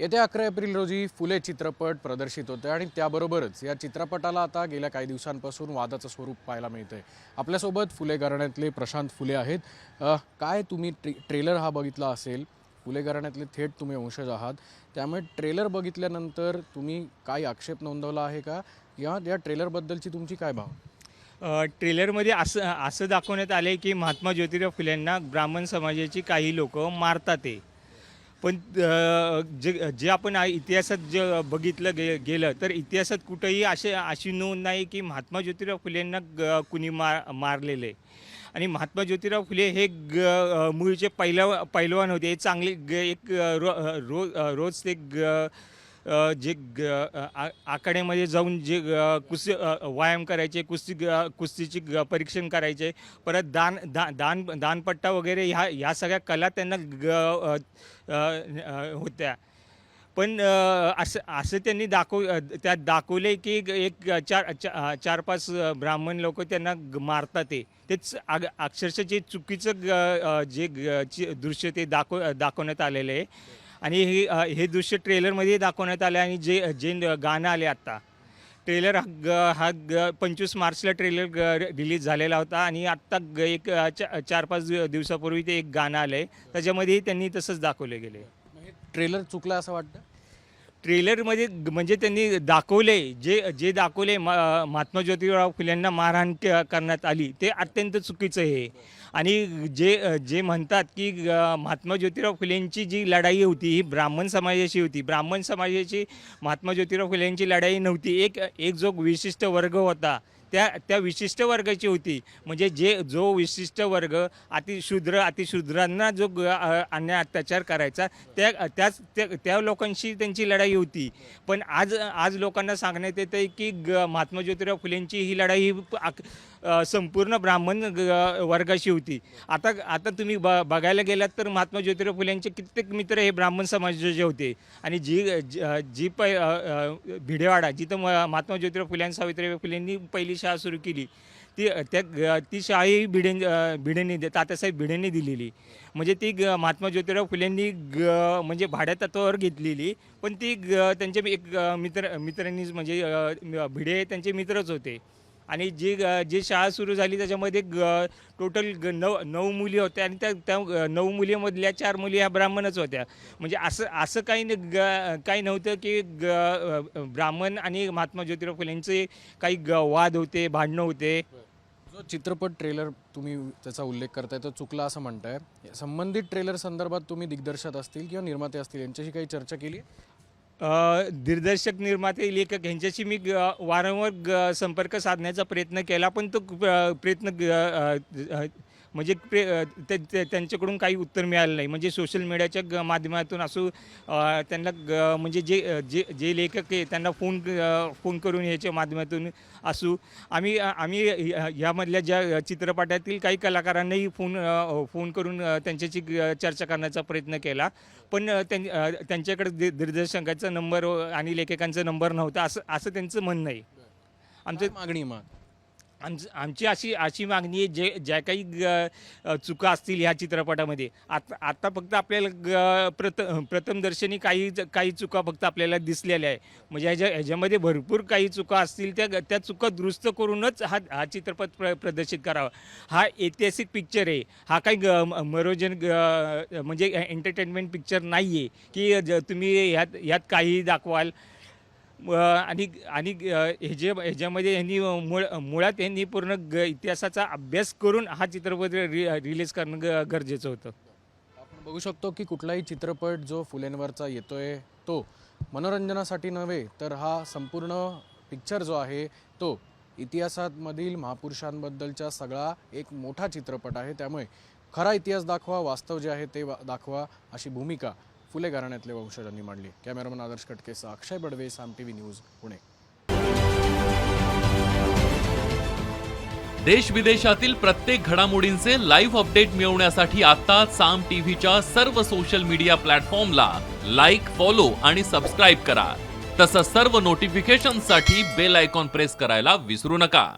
येत्या अकरा एप्रिल रोजी फुले चित्रपट प्रदर्शित होते आणि त्याबरोबरच या चित्रपटाला आता गेल्या काही दिवसांपासून वादाचं स्वरूप पाहायला मिळतं आहे आपल्यासोबत फुले घराण्यातले प्रशांत फुले आहेत. काय तुम्ही ट्रे ट्रेलर हा बघितला असेल? फुले घराण्यातले थेट तुम्ही वंशज आहात. त्यामुळे ट्रेलर बघितल्यानंतर तुम्ही काही आक्षेप नोंदवला आहे का? या या ट्रेलरबद्दलची तुमची काय भाव ट्रेलरमध्ये असं असं दाखवण्यात आले की महात्मा ज्योतिराव फुलेंना ब्राह्मण समाजाची काही लोक मारतात ते पण जे जे आपण इतिहासात जे बघितलं गे गेलं तर इतिहासात कुठंही असे अशी नोंद नाही की महात्मा ज्योतिराव फुलेंना ग कुणी मार मारलेले. आणि महात्मा ज्योतिराव फुले हे ग मुळीचे मूळचे पहिला पैलवान होते. हे चांगले ग एक रो रोज रोज ते ग जे ग आ- जाऊन जे कुस्ती व्यायाम करायचे कुस्ती कुस्तीची ग- परीक्षण करायचे परत दान दा दान दानपट्टा वगैरे ह्या ह्या सगळ्या कला त्यांना ग होत्या. पण असं असं त्यांनी दाखव त्यात दाखवले की एक चार चा- चार पाच ब्राह्मण लोक त्यांना ग- मारतात ते. तेच अग अक्षरशः जे चुकीचं ग- जे ग- दृश्य ते दाखव दाखवण्यात आलेलं आहे. आणि हे हे दृश्य ट्रेलरमध्ये दाखवण्यात आले आणि जे जे गाणं आले आत्ता. ट्रेलर हा ग- हा ग पंचवीस मार्चला ट्रेलर ग रिलीज झालेला होता आणि आत्ता ग एक चा- चार पाच दिव- दिवसापूर्वी ते एक गाणं आलं आहे त्याच्यामध्येही त्यांनी तसंच दाखवले गेले. ट्रेलर चुकला असं वाटतं? ट्रेलरमध्ये म्हणजे त्यांनी दाखवले जे जे दाखवले मा- महात्मा ज्योतिराव फुलेंना मारहाण करण्यात आली ते अत्यंत चुकीचं आहे. आणि जे जे म्हणतात की ग- महात्मा ज्योतिराव फुलेंची जी लढाई होती ही ब्राह्मण समाजाची होती. ब्राह्मण समाजाची महात्मा ज्योतिराव फुलेंची लढाई नव्हती. एक एक जो विशिष्ट वर्ग होता त्या त्या विशिष्ट वर्गाची होती. म्हणजे जे जो विशिष्ट वर्ग अतिशूद्र अतिशूद्रांना जो ग- अन्याय अत्याचार करायचा त्या त्याच त्या त्या लोकांशी त्यांची लढाई होती. पण आज आज लोकांना सांगण्यात येतं की ग महात्मा ज्योतिराव फुलेंची ही लढाई ही आक- संपूर्ण ब्राह्मण वर्गाशी होती. आता आता तुम्ही ब बघायला गेलात तर महात्मा ज्योतिराव फुलेंचे कित्येक मित्र हे ब्राह्मण समाजाचे होते. आणि जी जी- पै भिडेवाडा जिथं म- महात्मा ज्योतिराव फुले आणि सावित्रीबाई फुलेंनी पहिली शाळा सुरू केली ती त्या ती शाळाही भिडे भिडेंनी तात्यासाहेब भिडेंनी दिलेली. म्हणजे ती ग महात्मा ज्योतिराव फुलेंनी ग म्हणजे भाड्या तत्वावर घेतलेली पण ती ग त्यांचे एक मित्र मित्रांनीच म्हणजे भिडे त्यांचे मित्रच होते. आणि जी ग- जी शाळा सुरू झाली त्याच्यामध्ये ग टोटल ग नऊ नऊ मुली होत्या आणि त्या त्या नऊ मुलीमधल्या चार मुली ह्या ब्राह्मणच होत्या. म्हणजे असं असं काही न- ग काही नव्हतं की ग ब्राह्मण आणि महात्मा ज्योतिराव फुलेंचे काही ग वाद होते भांडणं होते. जो चित्रपट ट्रेलर तुम्ही त्याचा उल्लेख करताय तो चुकला असं म्हणताय. संबंधित ट्रेलर संदर्भात तुम्ही दिग्दर्शक असतील किंवा निर्माते असतील यांच्याशी काही चर्चा केली? दिग्दर्शक निर्माते लेखक ह्यांच्याशी मी वारंवार ग- संपर्क साधण्याचा प्रयत्न केला पण तो प्रयत्न म्हणजे प्रे त्यांच्याकडून काही उत्तर मिळालं नाही. म्हणजे सोशल मीडियाच्या ग- माध्यमातून असो त्यांना ग- म्हणजे जे जे जे लेखक आहे त्यांना फोन फोन करून याच्या माध्यमातून असू. आम्ही आम्ही ह्या- ह्यामधल्या ज्या चित्रपटातील काही कलाकारांनाही फोन फोन करून त्यांच्याशी चर्चा करण्याचा प्रयत्न केला. पण त्यां त्यांच्याकडे दि- दिग्दर्शकांचा नंबर आणि लेखकांचा नंबर नव्हता असं असं त्यांचं म्हणणं आहे. आमचं मागणी मग? आमचं आमची अशी अशी मागणी आहे जे ज्या काही ग- चुका असतील ह्या चित्रपटामध्ये आता आत्ता फक्त आपल्याला ग प्रथ प्रथमदर्शनी काही काही चुका फक्त आपल्याला दिसलेल्या आहे म्हणजे ह्याच्या ह्याच्यामध्ये भरपूर काही चुका असतील त्या त्या चुका दुरुस्त करूनच हा हा चित्रपट प्र प्रदर्शित करावा. हा ऐतिहासिक पिक्चर आहे. हा काही ग म- मनोरंजन ग- म्हणजे एंटरटेनमेंट पिक्चर नाही आहे की ज- तुम्ही ह्यात ह्यात काही दाखवाल. आणि आणि अ, ह्याच्या ह्याच्यामध्ये यांनी मुळ मुळात यांनी पूर्ण ग इतिहासाचा अभ्यास करून हा चित्रपट रि रिलीज करणं ग गरजेचं होतं. आपण बघू शकतो की कुठलाही चित्रपट जो फुलेंवरचा येतोय तो मनोरंजनासाठी नव्हे तर हा संपूर्ण पिक्चर जो आहे तो इतिहासामधील महापुरुषांबद्दलचा सगळा एक मोठा चित्रपट आहे. त्यामुळे खरा इतिहास दाखवा वास्तव जे आहे ते दाखवा अशी भूमिका फुले घराण्यातले वंशजांनी मांडली. Cameraman Adarsh कटकेसह Akshay Badve Saam T V news Pune. देश विदेशातील प्रत्येक घडामोडींचे लाईव्ह अपडेट मिळवण्यासाठी आता साम टीव्हीच्या सर्व सोशल मीडिया प्लॅटफॉर्मला लाईक फॉलो आणि सबस्क्राईब करा. तसंच सर्व नोटिफिकेशनसाठी बेल आयकॉन प्रेस करायला विसरू नका.